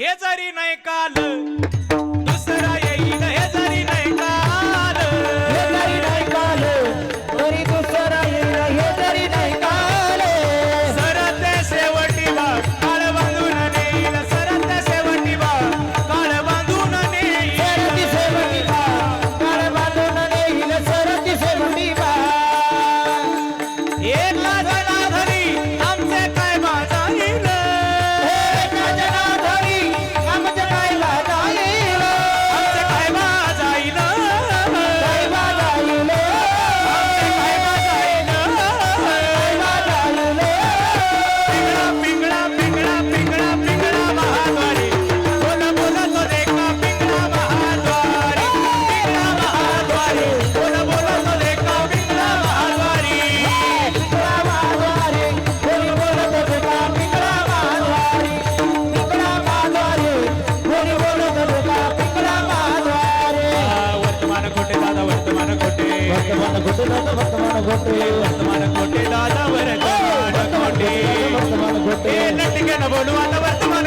हे जरी नाही काल வர்த்தமான கோட்டை தாத்தா வர்த்தமான கோட்டை. வர்த்தமான கோட்டை தாத்தா வர கோட்டை. வர்த்தமான கோட்டை. நட்டுக்கென போடுவாங்க வர்த்தமான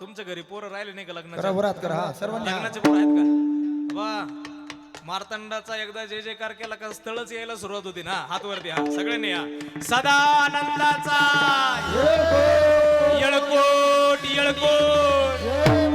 तुमच्या घरी पोरं राहिले नाही का करा लग्नाचे वरात करा लग्नाचे आहेत का? वा. मार्तंडाचा एकदा जे जे कार केला का स्थळच यायला सुरुवात होती ना? हात वरती हा. सगळ्यांनी या सदा आनंदाचा येळकोट! येळकोट!